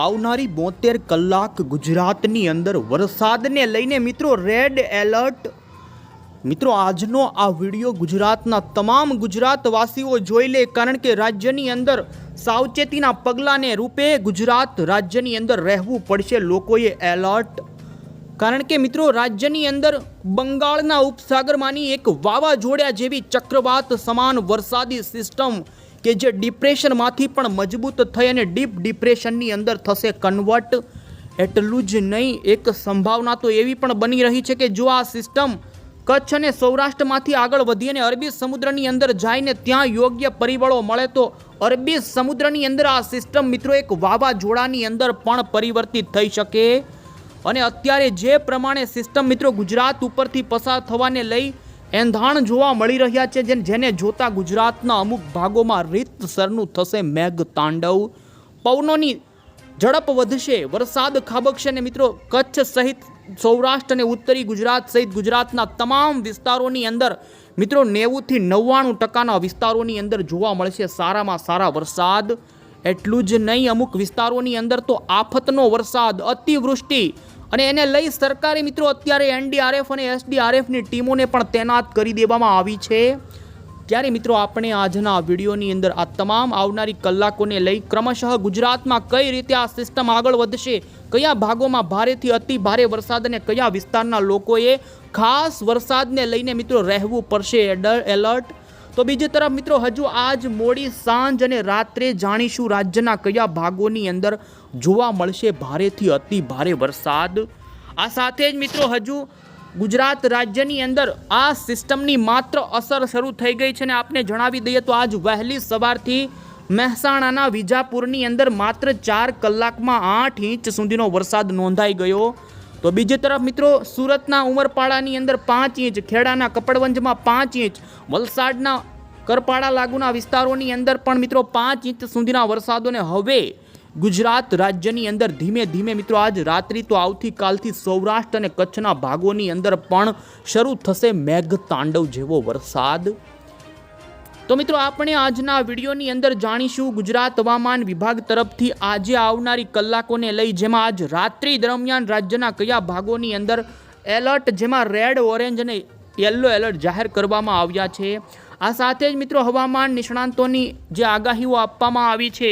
આવનારી બોતેર કલાક ગુજરાતની અંદર વરસાદને લઈને મિત્રો રેડ એલર્ટ. મિત્રો, આજનો આ વીડિયો ગુજરાતના તમામ ગુજરાતવાસીઓ જોઈ લે કારણ કે રાજ્યની અંદર સાવચેતીના પગલાંને રૂપે ગુજરાત રાજ્યની અંદર રહેવું પડશે લોકોએ એલર્ટ. કારણ કે મિત્રો, રાજ્યની અંદર બંગાળના ઉપસાગરમાંની એક વાવાઝોડા જેવી ચક્રવાત સમાન વરસાદી સિસ્ટમ કે જે ડિપ્રેશનમાંથી પણ મજબૂત થઈ અને ડીપ ડિપ્રેશનની અંદર થશે કન્વર્ટ. એટલું જ નહીં, એક સંભાવના તો એવી પણ બની રહી છે કે જો આ સિસ્ટમ કચ્છ અને સૌરાષ્ટ્રમાંથી આગળ વધી અને અરબી સમુદ્રની અંદર જઈને ત્યાં યોગ્ય પરિબળો મળે તો અરબી સમુદ્રની અંદર આ સિસ્ટમ મિત્રો એક વાવાઝોડાની અંદર પણ પરિવર્તિત થઈ શકે. અને અત્યારે જે પ્રમાણે સિસ્ટમ મિત્રો ગુજરાત ઉપરથી પસાર થવાને લઈ એંધાણ જોવા મળી રહ્યા છે, જેને જોતા ગુજરાતના અમુક ભાગોમાં રીતસરનું થશે મેઘ તાંડવ. પવનોની ઝડપ વધશે, વરસાદ ખાબકશે ને મિત્રો, કચ્છ સહિત સૌરાષ્ટ્ર અને ઉત્તરી ગુજરાત સહિત ગુજરાતના તમામ વિસ્તારોની અંદર મિત્રો નેવુંથી નવ્વાણું ટકાના વિસ્તારોની અંદર જોવા મળશે સારામાં સારા વરસાદ. એટલું જ નહીં, અમુક વિસ્તારોની અંદર તો આફતનો વરસાદ, અતિવૃષ્ટિ અને એને લઈ સરકારે મિત્રો અત્યારે એનડીઆરએફ અને એસડીઆરએફની ટીમોને પણ તૈનાત કરી દેવામાં આવી છે. ત્યારે મિત્રો આપણે આજના વિડીયોની અંદર આ તમામ આવનારી કલાકોને લઈ ક્રમશઃ ગુજરાતમાં કઈ રીતે આ સિસ્ટમ આગળ વધશે, કયા ભાગોમાં ભારેથી અતિ ભારે વરસાદ અને કયા વિસ્તારના લોકોએ ખાસ વરસાદને લઈને મિત્રો રહેવું પડશે. એલર્ટ તો બીજી તરફ મિત્રો, હજુ આજ મોડી સાંજ અને રાત્રે જાણીશું રાજ્યના કયા ભાગોની અંદર જોવા મળશે ભારેથી અતિ ભારે વરસાદ. આ સાથે જ મિત્રો, હજુ ગુજરાત રાજ્યની અંદર આ સિસ્ટમની માત્ર અસર શરૂ થઈ ગઈ છે અને આપને જણાવી દઈએ તો આજ વહેલી સવારથી મહેસાણાના વિજાપુરની અંદર માત્ર ચાર કલાકમાં આઠ ઇંચ સુધીનો વરસાદ નોંધાઈ ગયો. તો બીજી તરફ મિત્રો, સુરતના ઉમરપાડાની અંદર પાંચ ઇંચ, ખેડાના કપડવંજમાં પાંચ ઇંચ, વલસાડના કરપાડા લાગુના વિસ્તારોની અંદર પણ મિત્રો પાંચ ઇંચ સુધીના વરસાદોને હવે ગુજરાત રાજ્યની અંદર ધીમે ધીમે મિત્રો આજ રાત્રિ તો આવતીકાલથી સૌરાષ્ટ્ર અને કચ્છના ભાગોની અંદર પણ શરૂ થશે મેઘ તાંડવ જેવો વરસાદ. તો મિત્રો, આપણે આજના વિડીયોની અંદર જાણીશું ગુજરાત હવામાન વિભાગ તરફથી આજે આવનારી કલાકોને લઈ, જેમાં આજ રાત્રિ દરમિયાન રાજ્યના કયા ભાગોની અંદર એલર્ટ, જેમાં રેડ, ઓરેન્જ અને યલો એલર્ટ જાહેર કરવામાં આવ્યા છે. આ સાથે જ મિત્રો, હવામાન નિષ્ણાંતોની જે આગાહીઓ આપવામાં આવી છે.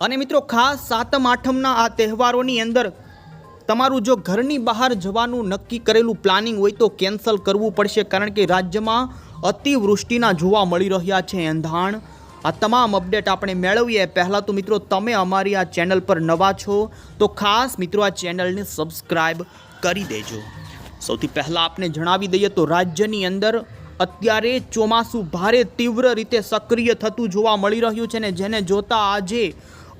અને મિત્રો, ખાસ સાતમ આઠમના આ તહેવારોની અંદર તમારું જો ઘરની બહાર જવાનું નક્કી કરેલું પ્લાનિંગ હોય તો કેન્સલ કરવું પડશે કારણ કે રાજ્યમાં અતિવૃષ્ટિના જોવા મળી રહ્યા છે એંધાણ. આ તમામ અપડેટ આપણે મેળવીએ. પહેલાં તો મિત્રો તમે અમારી આ ચેનલ પર નવા છો તો ખાસ મિત્રો આ ચેનલને સબસ્ક્રાઈબ કરી દેજો. સૌથી પહેલાં આપને જણાવી દઈએ તો રાજ્યની અંદર અત્યારે ચોમાસું ભારે તીવ્ર રીતે સક્રિય થતું જોવા મળી રહ્યું છે ને જેને જોતા આજે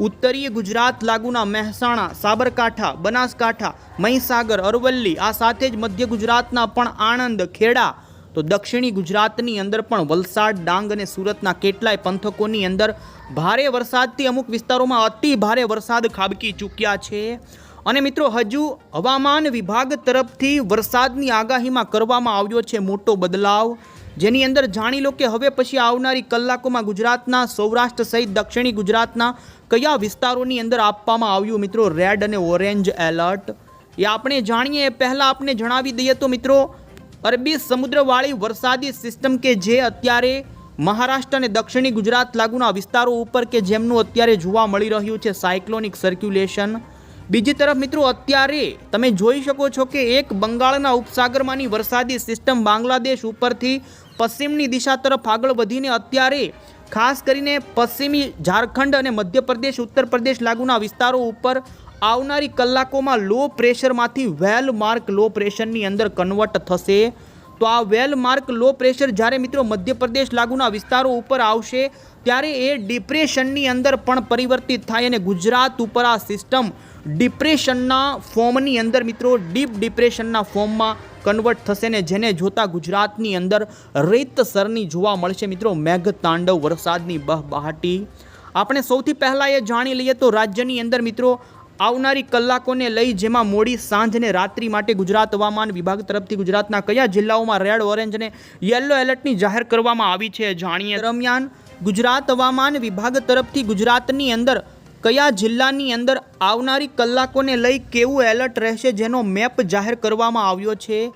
ઉત્તરીય ગુજરાત લાગુના મહેસાણા, સાબરકાંઠા, બનાસકાંઠા, મહીસાગર, અરવલ્લી, આ સાથે જ મધ્ય ગુજરાતના પણ આણંદ, ખેડા, તો દક્ષિણી ગુજરાતની અંદર પણ વલસાડ, ડાંગ અને સુરતના કેટલાય પંથકોની અંદર ભારે વરસાદથી અમુક વિસ્તારોમાં અતિ ભારે વરસાદ ખાબકી ચૂક્યા છે. અને મિત્રો, હજુ હવામાન વિભાગ તરફથી વરસાદની આગાહીમાં કરવામાં આવ્યો છે મોટો બદલાવ. જેની અંદર જાણી લો કે હવે પછી આવનારી કલાકોમાં ગુજરાતના સૌરાષ્ટ્ર સહિત દક્ષિણી ગુજરાતના કયા વિસ્તારોની અંદર આપવામાં આવ્યું મિત્રો? રેડ અને ઓરેન્જ એલર્ટ એ આપણે જાણીએ. એ પહેલાં આપણે જણાવી દઈએ તો મિત્રો, અરબી સમુદ્રવાળી વરસાદી સિસ્ટમ કે જે અત્યારે મહારાષ્ટ્ર અને દક્ષિણી ગુજરાત લાગુના વિસ્તારો ઉપર કે જેમનું અત્યારે જોવા મળી રહ્યું છે સાયક્લોનિક સર્ક્યુલેશન બીજી તરફ મિત્રો, અત્યારે તમે જોઈ શકો છો કે એક બંગાળના ઉપસાગરમાંની વરસાદી સિસ્ટમ બાંગ્લાદેશ ઉપરથી પશ્ચિમની દિશા તરફ આગળ વધીને અત્યારે ખાસ કરીને પશ્ચિમી ઝારખંડ અને મધ્યપ્રદેશ ઉત્તર પ્રદેશ લાગુના વિસ્તારો ઉપર આવનારી કલાકોમાં લો પ્રેશરમાંથી વેલ માર્ક લો પ્રેશરની અંદર કન્વર્ટ થશે. તો આ વેલ માર્ક લો પ્રેશર જ્યારે મિત્રો મધ્યપ્રદેશ લાગુના વિસ્તારો ઉપર આવશે, ત્યારે એ ડિપ્રેશનની અંદર પણ પરિવર્તિત થાય અને ગુજરાત ઉપર આ સિસ્ટમ ડિપ્રેશનના ફોર્મની અંદર મિત્રો ડીપ ડિપ્રેશનના ફોર્મમાં કન્વર્ટ થશે ને જેને જોતા ગુજરાતની અંદર રીતસરની જોવા મળશે. મિત્રો મેઘ તાંડવ વરસાદની બહબહાટી. આપણે સૌથી પહેલાં એ જાણી લઈએ તો રાજ્યની અંદર મિત્રો, આવનારી કલાકોને લઈ જેમાં મોડી સાંજ અને રાત્રિ માટે ગુજરાત હવામાન વિભાગ તરફથી ગુજરાતના કયા જિલ્લાઓમાં રેડ ઓરેન્જ અને યલો એલર્ટની જાહેર કરવામાં આવી છે જાણીએ. દરમિયાન ગુજરાત હવામાન વિભાગ તરફથી ગુજરાતની અંદર કયા જિલ્લાની અંદર આવનારી કલાકોને લઈ કેવું એલર્ટ રહેશે જેનો મેપ જાહેર કરવામાં આવ્યો છે?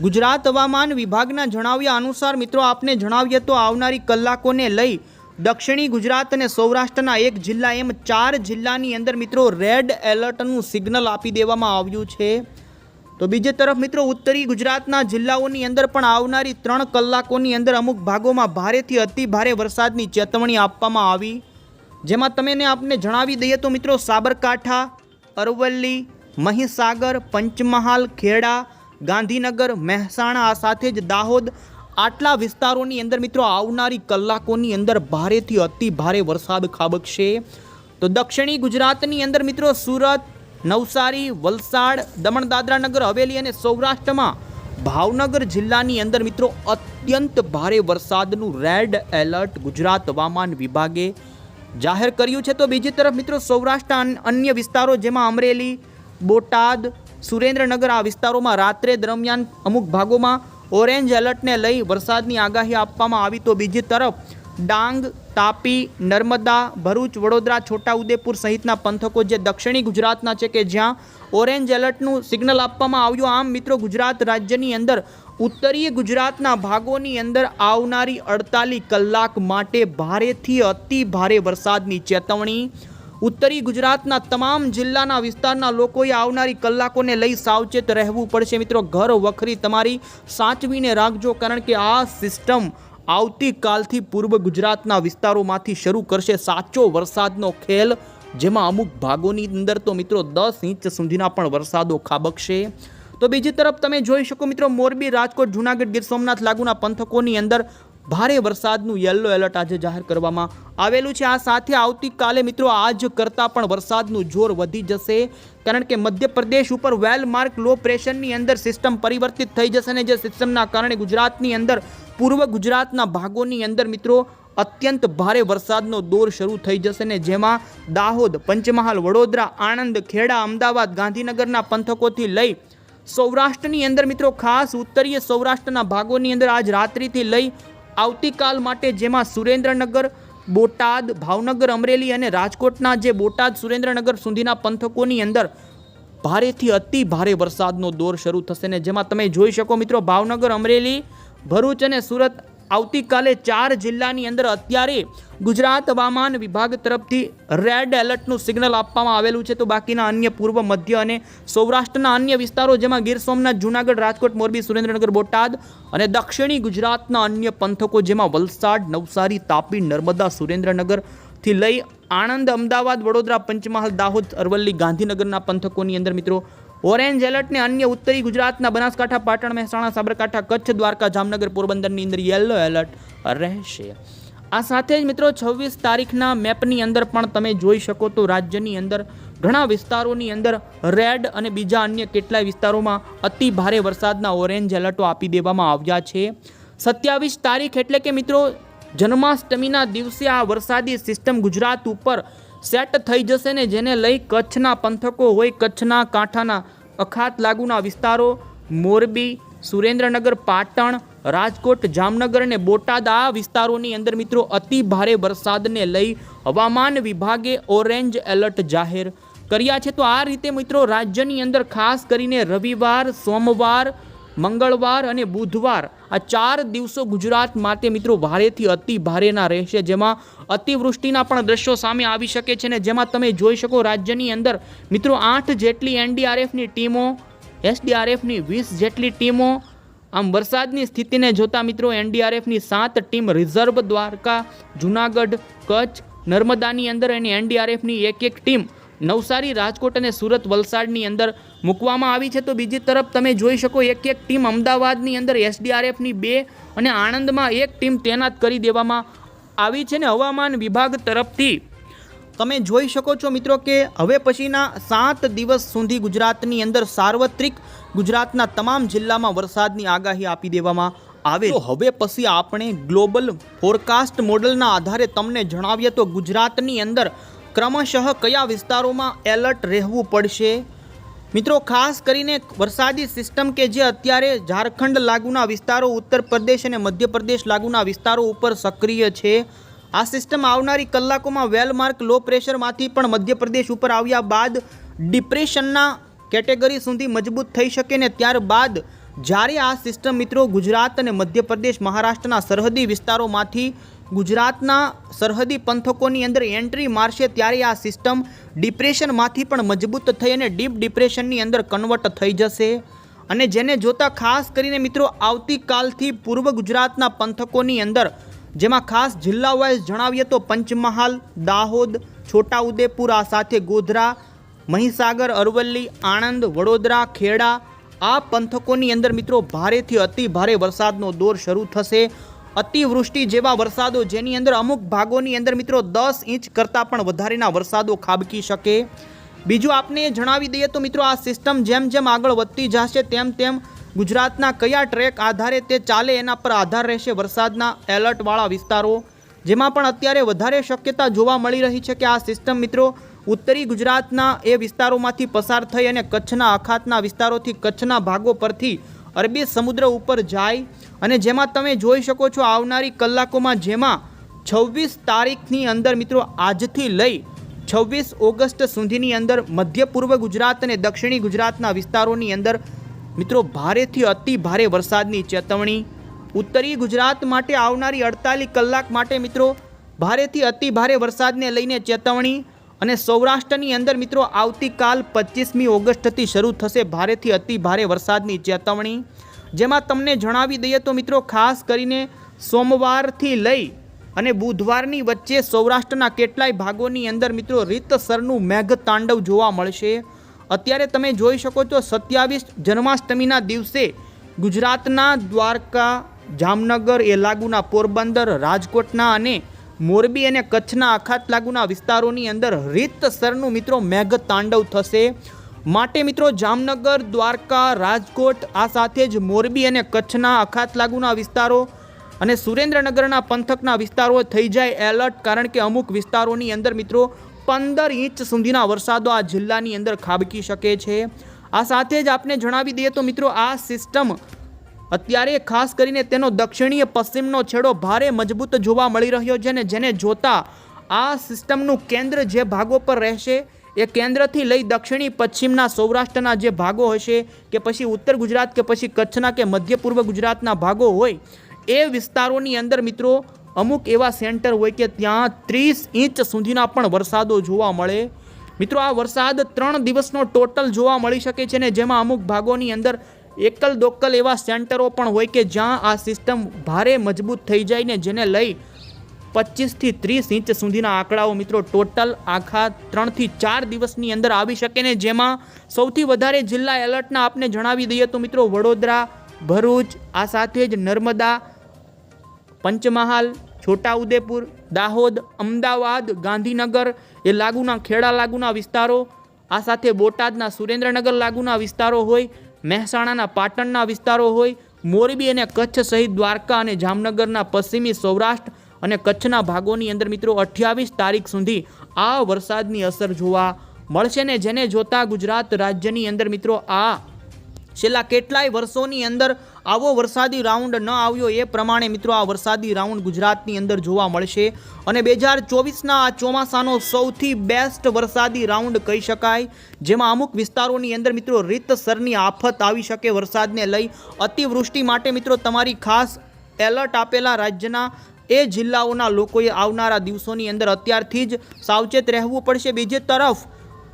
ગુજરાત હવામાન વિભાગના જણાવ્યા અનુસાર, મિત્રો, આપને જણાવીએ તો આવનારી કલાકોને લઈ દક્ષિણી ગુજરાત અને સૌરાષ્ટ્રના એક જિલ્લા એમ ચાર જિલ્લાની અંદર, મિત્રો, રેડ એલર્ટનું સિગ્નલ આપી દેવામાં આવ્યું છે. તો બીજી તરફ, મિત્રો, ઉત્તરી ગુજરાતના જિલ્લાઓની અંદર પણ આવનારી ત્રણ કલાકોની અંદર અમુક ભાગોમાં ભારેથી અતિ ભારે વરસાદની ચેતવણી આપવામાં આવી. જેમાં તમે આપને જણાવી દઈએ તો મિત્રો સાબરકાંઠા, અરવલ્લી, મહીસાગર, પંચમહાલ, ખેડા, ગાંધીનગર, મહેસાણા આ સાથે જ દાહોદ આટલા વિસ્તારોની અંદર મિત્રો આવનારી કલાકોની અંદર ભારેથી અતિ ભારે વરસાદ ખાબકશે. તો દક્ષિણી ગુજરાતની અંદર મિત્રો સુરત, નવસારી, વલસાડ દમણ દાદરા નગર, હવેલી અને સૌરાષ્ટ્રમાં ભાવનગર જિલ્લાની અંદર મિત્રો અત્યંત ભારે વરસાદનું રેડ એલર્ટ ગુજરાત હવામાન વિભાગે જાહેર કર્યું છે તો બીજી તરફ મિત્રો સૌરાષ્ટ્ર અન- અન્ય વિસ્તારો જેમાં અમરેલી, બોટાદ, સુરેન્દ્રનગર આ વિસ્તારોમાં રાત્રે દરમિયાન અમુક ભાગોમાં ઓરેન્જ એલર્ટને લઈ વરસાદની આગાહી આપવામાં આવી. તો બીજી તરફ ડાંગ, તાપી, નર્મદા, ભરૂચ, વડોદરા, છોટાઉદેપુર સહિતના પંથકો જે દક્ષિણી ગુજરાતના છે કે જ્યાં ઓરેન્જ એલર્ટનું સિગ્નલ આપવામાં આવ્યું. આમ મિત્રો ગુજરાત રાજ્યની અંદર ઉત્તરીય ગુજરાતના ભાગોની અંદર આવનારી અડતાલીસ કલાક માટે ભારેથી અતિ ભારે વરસાદની ચેતવણી. ઉત્તરી ગુજરાતના તમામ જિલ્લાના વિસ્તારના લોકોએ આવનારી કલાકોને લઈ સાવચેત રહેવું પડશે. મિત્રો, ઘર વખરી તમારી સાચવીને રાખજો, કારણ કે આ સિસ્ટમ આવતીકાલથી પૂર્વ ગુજરાતના વિસ્તારોમાંથી શરૂ કરશે. સાચો વરસાદનો ખેલ, જેમાં અમુક ભાગોની અંદર તો મિત્રો દસ ઇંચ સુધીના પણ વરસાદો ખાબકશે. તો બીજી તરફ તમે જોઈ શકો મિત્રો, મોરબી, રાજકોટ, જૂનાગઢ ગીર સોમનાથ લાગુના પંથકોની અંદર ભારે વરસાદનું યલો એલર્ટ આજે જાહેર કરવામાં આવેલું છે. આ સાથે આવતીકાલે મિત્રો આજ કરતાં પણ વરસાદનું જોર વધી જશે. કારણ કે મધ્યપ્રદેશ ઉપર વેલ માર્ક લો પ્રેશરની અંદર સિસ્ટમ પરિવર્તિત થઈ જશે ને જે સિસ્ટમના કારણે ગુજરાતની અંદર, પૂર્વ ગુજરાતના ભાગોની અંદર મિત્રો અત્યંત ભારે વરસાદનો દોર શરૂ થઈ જશે ને જેમાં દાહોદ, પંચમહાલ, વડોદરા, આણંદ, ખેડા, અમદાવાદ, ગાંધીનગરના પંથકોથી લઈ સૌરાષ્ટ્રની અંદર મિત્રો ખાસ ઉત્તરીય સૌરાષ્ટ્રના ભાગોની અંદર આજ રાત્રિથી લઈ આવતીકાલ માટે જેમાં સુરેન્દ્રનગર, બોટાદ, ભાવનગર, અમરેલી અને રાજકોટના જે બોટાદ, સુરેન્દ્રનગર સુધીના પંથકોની અંદર ભારેથી અતિ ભારે વરસાદનો દોર શરૂ થશે ને જેમાં તમે જોઈ શકો મિત્રો ભાવનગર, અમરેલી, ભરૂચ અને સુરત આવતીકાલે ચાર જિલ્લાની અંદર અત્યારે ગુજરાત હવામાન વિભાગ તરફથી રેડ એલર્ટનું સિગ્નલ આપવામાં આવેલું છે. તો બાકીના અન્ય પૂર્વ, મધ્ય અને સૌરાષ્ટ્રના અન્ય વિસ્તારો જેમાં ગીર સોમનાથ, જૂનાગઢ, રાજકોટ, મોરબી, સુરેન્દ્રનગર, બોટાદ અને દક્ષિણી ગુજરાતના અન્ય પંથકો જેમાં વલસાડ, નવસારી, તાપી, નર્મદા, સુરેન્દ્રનગરથી લઈ આણંદ, અમદાવાદ, વડોદરા, પંચમહાલ, દાહોદ, અરવલ્લી, ગાંધીનગરના પંથકોની અંદર મિત્રો ઓરેન્જ એલર્ટને અન્ય ઉત્તરી ગુજરાતના બનાસકાંઠા, પાટણ, મહેસાણા, સાબરકાંઠા, કચ્છ, દ્વારકા, જામનગર, પોરબંદરની અંદર યલો એલર્ટ રહેશે. આ સાથે જ મિત્રો છવ્વીસ તારીખના મેપની અંદર પણ તમે જોઈ શકો તો રાજ્યની અંદર ઘણા વિસ્તારોની અંદર રેડ અને બીજા અન્ય કેટલાય વિસ્તારોમાં અતિ ભારે વરસાદના ઓરેન્જ એલર્ટો આપી દેવામાં આવ્યા છે. સત્યાવીસ તારીખ એટલે કે મિત્રો જન્માષ્ટમીના દિવસે આ વરસાદી સિસ્ટમ ગુજરાત ઉપર સેટ થઈ જશે ને જેને લઈ કચ્છના પંથકો હોય કચ્છના કાંઠાના અખાત લાગુના વિસ્તારો, મોરબી, સુરેન્દ્રનગર, પાટણ, રાજકોટ, જામનગર અને બોટાદ, આ વિસ્તારોની અંદર મિત્રો અતિ ભારે વરસાદને લઈ હવામાન વિભાગે ઓરેન્જ એલર્ટ જાહેર કર્યા છે. તો આ રીતે મિત્રો રાજ્યની અંદર ખાસ કરીને રવિવાર, સોમવાર મંગળવાર અને બુધવાર આ ચાર દિવસો ગુજરાત માટે મિત્રો ભારેથી અતિ ભારેના રહેશે, જેમાં અતિવૃષ્ટિના પણ દ્રશ્યો સામે આવી શકે છે ને જેમાં તમે જોઈ શકો રાજ્યની અંદર મિત્રો આઠ જેટલી એનડીઆરએફની ટીમો, એસડીઆરએફની વીસ જેટલી ટીમો, આમ વરસાદની સ્થિતિને જોતા મિત્રો એનડીઆરએફની સાત ટીમ રિઝર્વ દ્વારકા, જુનાગઢ, કચ્છ, નર્મદાની અંદર અને એનડીઆરએફની એક એક ટીમ નવસારી, રાજકોટ અને સુરત વલસાડની અંદર મૂકવામાં આવી છે. તો બીજી તરફ તમે જોઈ શકો એક એક ટીમ અમદાવાદની અંદર એસડીઆરએફની બે અને આણંદમાં એક ટીમ તૈનાત કરી દેવામાં આવી છે ને હવામાન વિભાગ તરફથી. તમે જોઈ શકો છો મિત્રો કે હવે પછીના સાત દિવસ સુધી ગુજરાતની અંદર સાર્વત્રિક ગુજરાતના તમામ જિલ્લામાં વરસાદની આગાહી આપી દેવામાં આવે. તો હવે પછી આપણે ગ્લોબલ ફોરકાસ્ટ મોડલના આધારે તમને જણાવીએ તો ગુજરાતની અંદર ક્રમશઃ કયા વિસ્તારોમાં એલર્ટ રહેવું પડશે? મિત્રો, ખાસ કરીને વરસાદી સિસ્ટમ કે જે અત્યારે ઝારખંડ લાગુના વિસ્તારો, ઉત્તર પ્રદેશ અને મધ્યપ્રદેશ લાગુના વિસ્તારો ઉપર સક્રિય છે. આ સિસ્ટમ આવનારી કલાકોમાં વેલમાર્ક લો પ્રેશરમાંથી પણ મધ્યપ્રદેશ ઉપર આવ્યા બાદ ડિપ્રેશનના કેટેગરી સુધી મજબૂત થઈ શકે ને ત્યારબાદ જ્યારે આ સિસ્ટમ મિત્રો ગુજરાત અને મધ્યપ્રદેશ, મહારાષ્ટ્રના સરહદી વિસ્તારોમાંથી ગુજરાતના સરહદી પંથકોની અંદર એન્ટ્રી મારશે ત્યારે આ સિસ્ટમ ડિપ્રેશનમાંથી પણ મજબૂત થઈ અને ડીપ ડિપ્રેશનની અંદર કન્વર્ટ થઈ જશે. અને જેને જોતા ખાસ કરીને મિત્રો આવતીકાલથી પૂર્વ ગુજરાતના પંથકોની અંદર, જેમાં ખાસ જિલ્લા વાઇઝ જણાવીએ તો પંચમહાલ, દાહોદ, છોટાઉદેપુર, આ સાથે ગોધરા, મહીસાગર, અરવલ્લી, આણંદ, વડોદરા, ખેડા, આ પંથકોની અંદર મિત્રો ભારેથી અતિ ભારે વરસાદનો દોર શરૂ થશે. અતિવૃષ્ટિ જેવા વરસાદો જેની અંદર અમુક ભાગોની અંદર મિત્રો દસ ઇંચ કરતાં પણ વધારેના વરસાદો ખાબકી શકે. બીજું આપને જણાવી દઈએ તો મિત્રો આ સિસ્ટમ જેમ જેમ આગળ વધતી જશે તેમ તેમ ગુજરાતના કયા ટ્રેક આધારે તે ચાલે એના પર આધાર રહેશે વરસાદના એલર્ટવાળા વિસ્તારો. જેમાં પણ અત્યારે વધારે શક્યતા જોવા મળી રહી છે કે આ સિસ્ટમ મિત્રો ઉત્તરી ગુજરાતના એ વિસ્તારોમાંથી પસાર થઈ અને કચ્છના અખાતના વિસ્તારોથી કચ્છના ભાગો પરથી અરબી સમુદ્ર ઉપર જાય. અને જેમાં તમે જોઈ શકો છો આવનારી કલાકોમાં જેમાં છવ્વીસ તારીખની અંદર મિત્રો આજથી લઈ છવ્વીસ ઓગસ્ટ સુધીની અંદર મધ્ય પૂર્વ ગુજરાત અને દક્ષિણી ગુજરાતના વિસ્તારોની અંદર મિત્રો ભારેથી અતિ ભારે વરસાદની ચેતવણી. ઉત્તરી ગુજરાત માટે આવનારી અડતાલીસ કલાક માટે મિત્રો ભારેથી અતિ ભારે વરસાદને લઈને ચેતવણી અને સૌરાષ્ટ્રની અંદર મિત્રો આવતીકાલ પચીસમી ઓગસ્ટથી શરૂ થશે ભારેથી અતિ ભારે વરસાદની ચેતવણી. જેમાં તમને જણાવી દઈએ તો મિત્રો, ખાસ કરીને સોમવારથી લઈ અને બુધવારની વચ્ચે સૌરાષ્ટ્રના કેટલાય ભાગોની અંદર મિત્રો, રીતસરનું મેઘ તાંડવ જોવા મળશે. અત્યારે તમે જોઈ શકો છો, સત્યાવીસ જન્માષ્ટમીના દિવસે ગુજરાતના દ્વારકા, જામનગર, એ લાગુના પોરબંદર, રાજકોટના અને મોરબી અને કચ્છના અખાત લાગુના વિસ્તારોની અંદર રીતસરનું મિત્રો મેઘ તાંડવ થશે. માટે મિત્રો જામનગર, દ્વારકા, રાજકોટ, આ સાથે જ મોરબી અને કચ્છના અખાત લાગુના વિસ્તારો અને સુરેન્દ્રનગરના પંથકના વિસ્તારો થઈ જાય એલર્ટ, કારણ કે અમુક વિસ્તારોની અંદર મિત્રો પંદર ઇંચ સુધીના વરસાદો આ જિલ્લાની અંદર ખાબકી શકે છે. આ સાથે જ આપને જણાવી દઈએ તો મિત્રો આ સિસ્ટમ અત્યારે ખાસ કરીને તેનો દક્ષિણીય પશ્ચિમનો છેડો ભારે મજબૂત જોવા મળી રહ્યો છે ને જેને જોતા આ સિસ્ટમનું કેન્દ્ર જે ભાગો પર રહેશે એ કેન્દ્રથી લઈ દક્ષિણી, પશ્ચિમના સૌરાષ્ટ્રના જે ભાગો હશે કે પછી ઉત્તર ગુજરાત કે પછી કચ્છના કે મધ્ય પૂર્વ ગુજરાતના ભાગો હોય, એ વિસ્તારોની અંદર મિત્રો અમુક એવા સેન્ટર હોય કે ત્યાં ત્રીસ ઇંચ સુધીના પણ વરસાદો જોવા મળે. મિત્રો, આ વરસાદ ત્રણ દિવસનો ટોટલ જોવા મળી શકે છે ને જેમાં અમુક ભાગોની અંદર એકલ દોકલ એવા સેન્ટરો પણ હોય કે જ્યાં આ સિસ્ટમ ભારે મજબૂત થઈ જાય ને જેને લઈ પચીસથી ત્રીસ ઇંચ સુધીના આંકડાઓ મિત્રો ટોટલ આખા ત્રણથી ચાર દિવસની અંદર આવી શકે ને જેમાં સૌથી વધારે જિલ્લા એલર્ટના આપને જણાવી દઈએ તો મિત્રો વડોદરા, ભરૂચ, આ સાથે જ નર્મદા, પંચમહાલ, છોટાઉદેપુર, દાહોદ, અમદાવાદ, ગાંધીનગર એ લાગુના ખેડા લાગુના વિસ્તારો, આ સાથે બોટાદના સુરેન્દ્રનગર લાગુના વિસ્તારો હોય, મહેસાણાના પાટણના વિસ્તારો હોય, મોરબી અને કચ્છ સહિત દ્વારકા અને જામનગરના પશ્ચિમી સૌરાષ્ટ્ર અને કચ્છના ભાગોની અંદર મિત્રો અઠ્યાવીસ તારીખ સુધી આ વરસાદની અસર જોવા મળશે ને જેને જોતા ગુજરાત રાજ્યની અંદર મિત્રો આ છેલ્લા કેટલાય વર્ષોની અંદર આવો વરસાદી રાઉન્ડ ન આવ્યો એ પ્રમાણે મિત્રો આ વરસાદી રાઉન્ડ ગુજરાતની અંદર જોવા મળશે. અને બે હજાર ચોવીસના આ ચોમાસાનો સૌથી બેસ્ટ વરસાદી રાઉન્ડ કહી શકાય, જેમાં અમુક વિસ્તારોની અંદર મિત્રો રીતસરની આફત આવી શકે વરસાદને લઈ. અતિવૃષ્ટિ માટે મિત્રો તમારી ખાસ એલર્ટ આપેલા રાજ્યના એ જિલ્લાઓના લોકોએ આવનારા દિવસોની અંદર અત્યારથી જ સાવચેત રહેવું પડશે. બીજી તરફ,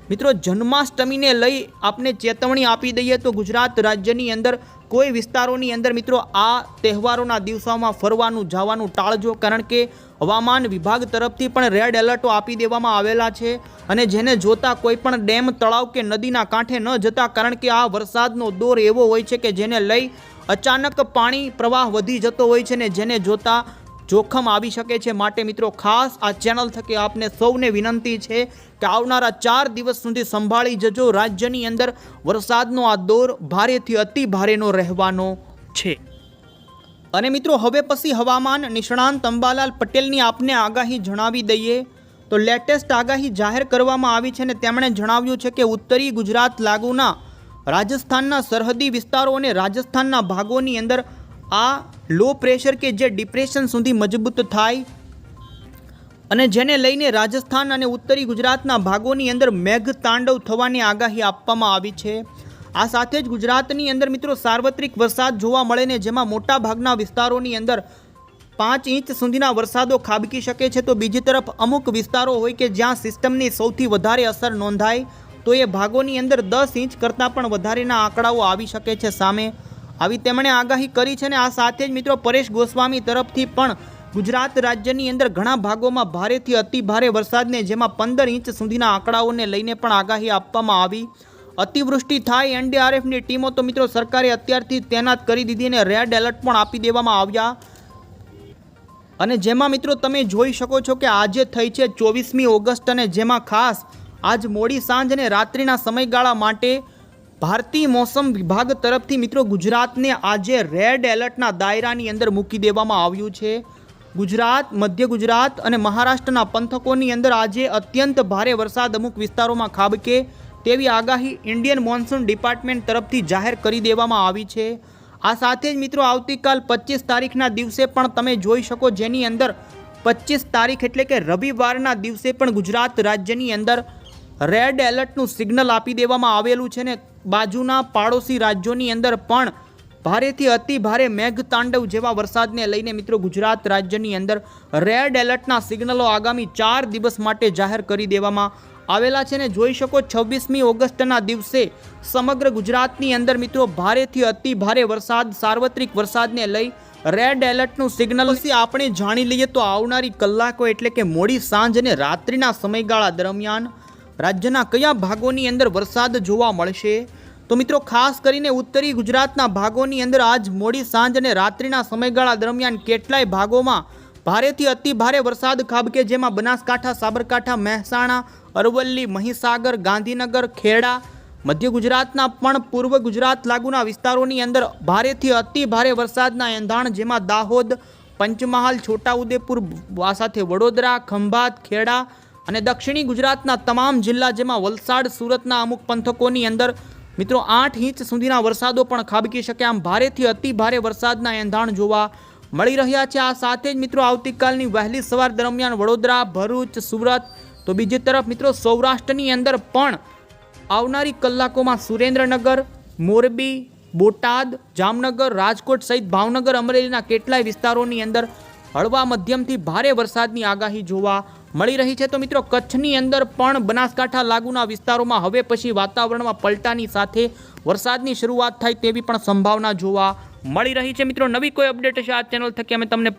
મિત્રો, જન્માષ્ટમીને લઈ આપને ચેતવણી આપી દઈએ તો ગુજરાત રાજ્યની અંદર કોઈ વિસ્તારોની અંદર, મિત્રો, આ તહેવારોના દિવસોમાં ફરવાનું, જવાનું ટાળજો. કારણ કે હવામાન વિભાગ તરફથી પણ રેડ એલર્ટો આપી દેવામાં આવેલા છે અને જેને જોતા કોઈ પણ ડેમ, તળાવ કે નદીના કાંઠે ન જતા, કારણ કે આ વરસાદનો દોર એવો હોય છે કે જેને લઈ અચાનક પાણી પ્રવાહ વધી જતો હોય છે ને જેને જોતા જોખમ આવી શકે છે માટે મિત્રો ખાસ આ ચેનલ થકી આપને સૌને વિનંતી છે કે આવનારા ચાર દિવસ સુધી સંભાળી જજો. રાજ્યની અંદર વરસાદનો આ દોર ભારેથી અતિ ભારેનો રહેવાનો છે. અને મિત્રો હવે પછી હવામાન નિષ્ણાંત અંબાલાલ પટેલની આપને આગાહી જણાવી દઈએ. તો લેટેસ્ટ આગાહી જાહેર કરવામાં આવી છે અને તેમણે જણાવ્યું છે કે ઉત્તરી ગુજરાત લાગુના રાજસ્થાનના સરહદી વિસ્તારો અને રાજસ્થાનના ભાગોની અંદર આ લો પ્રેશર કે જે ડિપ્રેશન સુધી મજબૂત થાય અને જેને લઈને રાજસ્થાન અને ઉત્તરી ગુજરાતના ભાગોની અંદર મેઘ તાંડવ થવાની આગાહી આપવામાં આવી છે. આ સાથે જ ગુજરાતની અંદર મિત્રો સાર્વત્રિક વરસાદ જોવા મળે ને જેમાં મોટા ભાગના વિસ્તારોની અંદર પાંચ ઇંચ સુધીના વરસાદો ખાબકી શકે છે. તો બીજી તરફ અમુક વિસ્તારો હોય કે જ્યાં સિસ્ટમની સૌથી વધારે અસર નોંધાય, તો એ ભાગોની અંદર દસ ઇંચ કરતાં પણ વધારેના આંકડાઓ આવી શકે છે સામે. આવી તેમણે આગાહી કરી છે અને આ સાથે જ મિત્રો પરેશ ગોસ્વામી તરફથી પણ ગુજરાત રાજ્યની અંદર ઘણા ભાગોમાં ભારેથી અતિ ભારે વરસાદને જેમાં પંદર ઇંચ સુધીના આંકડાઓને લઈને પણ આગાહી આપવામાં આવી. અતિવૃષ્ટિ થાય એનડીઆરએફની ટીમો તો મિત્રો સરકારે અત્યારથી તૈનાત કરી દીધી અને રેડ એલર્ટ પણ આપી દેવામાં આવ્યા. અને જેમાં મિત્રો તમે જોઈ શકો છો કે આજે થઈ છે ચોવીસમી ઓગસ્ટ અને જેમાં ખાસ આજ મોડી સાંજ અને રાત્રિના સમયગાળા માટે ભારતીય મોસમ વિભાગ તરફથી મિત્રો ગુજરાતને આજે રેડ એલર્ટના દાયરાની અંદર મૂકી દેવામાં આવ્યું છે. ગુજરાત, મધ્ય ગુજરાત અને મહારાષ્ટ્રના પંથકોની અંદર આજે અત્યંત ભારે વરસાદ અમુક વિસ્તારોમાં ખાબકે તેવી આગાહી ઇન્ડિયન મોન્સૂન ડિપાર્ટમેન્ટ તરફથી જાહેર કરી દેવામાં આવી છે. આ સાથે જ મિત્રો આવતીકાલ પચીસ તારીખના દિવસે પણ તમે જોઈ શકો જેની અંદર પચીસ તારીખ એટલે કે રવિવારના દિવસે પણ ગુજરાત રાજ્યની અંદર રેડ એલર્ટનું સિગ્નલ આપી દેવામાં આવેલું છે ને બાજુના પાડોશી રાજ્યોની અંદર પણ ભારેથી અતિ ભારે મેઘતાંડવ જેવા વરસાદને લઈને મિત્રો ગુજરાત રાજ્યની અંદર રેડ એલર્ટના સિગ્નલો આગામી ચાર દિવસ માટે જાહેર કરી દેવામાં આવેલા છે ને જોઈ શકો છવ્વીસમી ઓગસ્ટના દિવસે સમગ્ર ગુજરાતની અંદર મિત્રો ભારેથી અતિ ભારે વરસાદ, સાર્વત્રિક વરસાદને લઈ રેડ એલર્ટનું સિગ્નલ આપણે જાણી લઈએ તો આવનારી કલાકો એટલે કે મોડી સાંજ અને રાત્રિના સમયગાળા દરમિયાન રાજ્યના કયા ભાગોની અંદર વરસાદ જોવા મળશે? તો મિત્રો, ખાસ કરીને ઉત્તરી ગુજરાતના ભાગોની અંદર આજ મોડી સાંજ અને રાત્રિના સમયગાળા દરમિયાન કેટલાય ભાગોમાં ભારેથી અતિ ભારે વરસાદ ખાબકે, જેમાં બનાસકાંઠા, સાબરકાંઠા, મહેસાણા, અરવલ્લી, મહીસાગર, ગાંધીનગર, ખેડા, મધ્ય ગુજરાતના પણ પૂર્વ ગુજરાત લાગુના વિસ્તારોની અંદર ભારેથી અતિ ભારે વરસાદના એંધાણ, જેમાં દાહોદ, પંચમહાલ, છોટાઉદેપુર સાથે વડોદરા, ખંભાત, ખેડા અને દક્ષિણી ગુજરાતના તમામ જિલ્લા જેમાં વલસાડ, સુરતના અમુક પંથકોની અંદર મિત્રો આઠ ઇંચ સુધીના વરસાદો પણ ખાબકી શકે આમ ભારેથી અતિ ભારે વરસાદના એંધાણ જોવા મળી રહ્યા છે. આ સાથે જ મિત્રો આવતીકાલની વહેલી સવાર દરમિયાન વડોદરા, ભરૂચ, સુરત તો બીજી તરફ મિત્રો સૌરાષ્ટ્રની અંદર પણ આવનારી કલાકોમાં સુરેન્દ્રનગર, મોરબી, બોટાદ, જામનગર, રાજકોટ સહિત ભાવનગર, અમરેલીના કેટલાય વિસ્તારોની અંદર હળવા મધ્યમથી ભારે વરસાદની આગાહી જોવા મળી રહી છે. તો મિત્રો, કચ્છની અંદર પણ બનાસકાંઠા લાગુના વિસ્તારોમાં હવે પછી વાતાવરણમાં પલટાની સાથે વરસાદની શરૂઆત થાય તેવી પણ સંભાવના જોવા મળી રહી છે. મિત્રો, નવી કોઈ અપડેટ હશે આ ચેનલ થકી અમે તમને